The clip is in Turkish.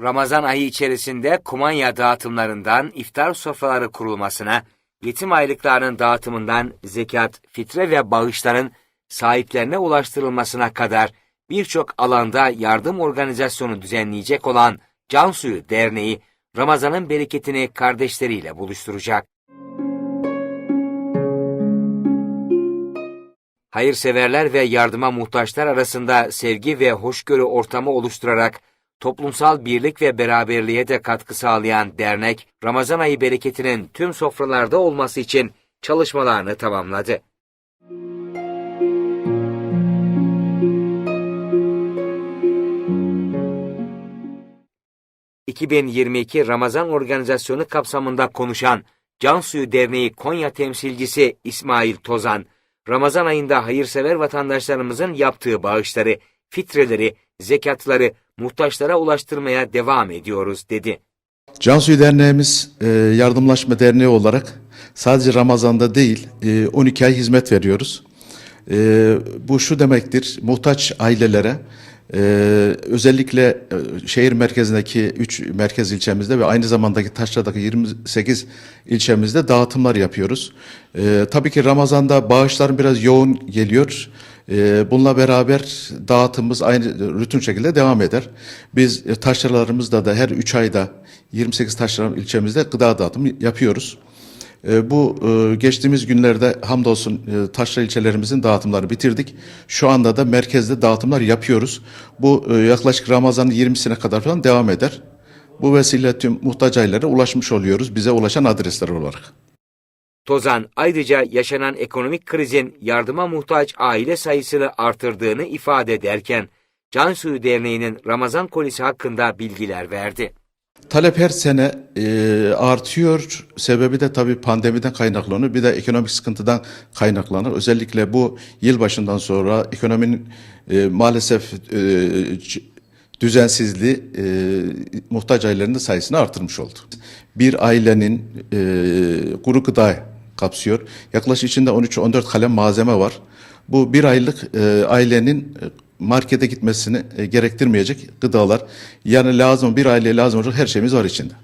Ramazan ayı içerisinde kumanya dağıtımlarından iftar sofraları kurulmasına, yetim aylıklarının dağıtımından zekat, fitre ve bağışların sahiplerine ulaştırılmasına kadar birçok alanda yardım organizasyonu düzenleyecek olan Cansuyu Derneği, Ramazan'ın bereketini kardeşleriyle buluşturacak. Hayırseverler ve yardıma muhtaçlar arasında sevgi ve hoşgörü ortamı oluşturarak toplumsal birlik ve beraberliğe de katkı sağlayan dernek, Ramazan ayı bereketinin tüm sofralarda olması için çalışmalarını tamamladı. ...2022 Ramazan Organizasyonu kapsamında konuşan Cansuyu Derneği Konya temsilcisi İsmail Tozan, Ramazan ayında hayırsever vatandaşlarımızın yaptığı bağışları, fitreleri, zekatları muhtaçlara ulaştırmaya devam ediyoruz dedi. Cansuyu Derneğimiz e, Yardımlaşma Derneği olarak sadece Ramazan'da değil e, 12 ay hizmet veriyoruz. E, bu şu demektir, muhtaç ailelere e, özellikle e, şehir merkezindeki 3 merkez ilçemizde ve aynı zamandaki Taşra'daki 28 ilçemizde dağıtımlar yapıyoruz. E, tabii ki Ramazan'da bağışlar biraz yoğun geliyor. E, bununla beraber dağıtımımız aynı rutin şekilde devam eder. Biz e, taşralarımızda da her 3 ayda 28 taşra ilçemizde gıda dağıtımı yapıyoruz. E, Bu e, geçtiğimiz günlerde hamdolsun e, taşra ilçelerimizin dağıtımları bitirdik. Şu anda da merkezde dağıtımlar yapıyoruz. Bu e, yaklaşık Ramazan'ın 20'sine kadar falan devam eder. Bu vesile tüm muhtaç ailelere ulaşmış oluyoruz bize ulaşan adresler olarak. Tozan ayrıca yaşanan ekonomik krizin yardıma muhtaç aile sayısını artırdığını ifade ederken, Cansuyu Derneği'nin Ramazan kolisi hakkında bilgiler verdi. Talep her sene e, artıyor. Sebebi de tabii pandemiden kaynaklanıyor. Bir de ekonomik sıkıntıdan kaynaklanır. Özellikle bu yılbaşından sonra ekonominin e, maalesef e, düzensizliği e, muhtaç ailelerin de sayısını artırmış oldu. Bir ailenin e, kuru gıda kapsıyor. Yaklaşık içinde 13-14 kalem malzeme var. Bu bir aylık e, ailenin e, markete gitmesini e, gerektirmeyecek gıdalar. Yani lazım bir aileye lazım olacak her şeyimiz var içinde.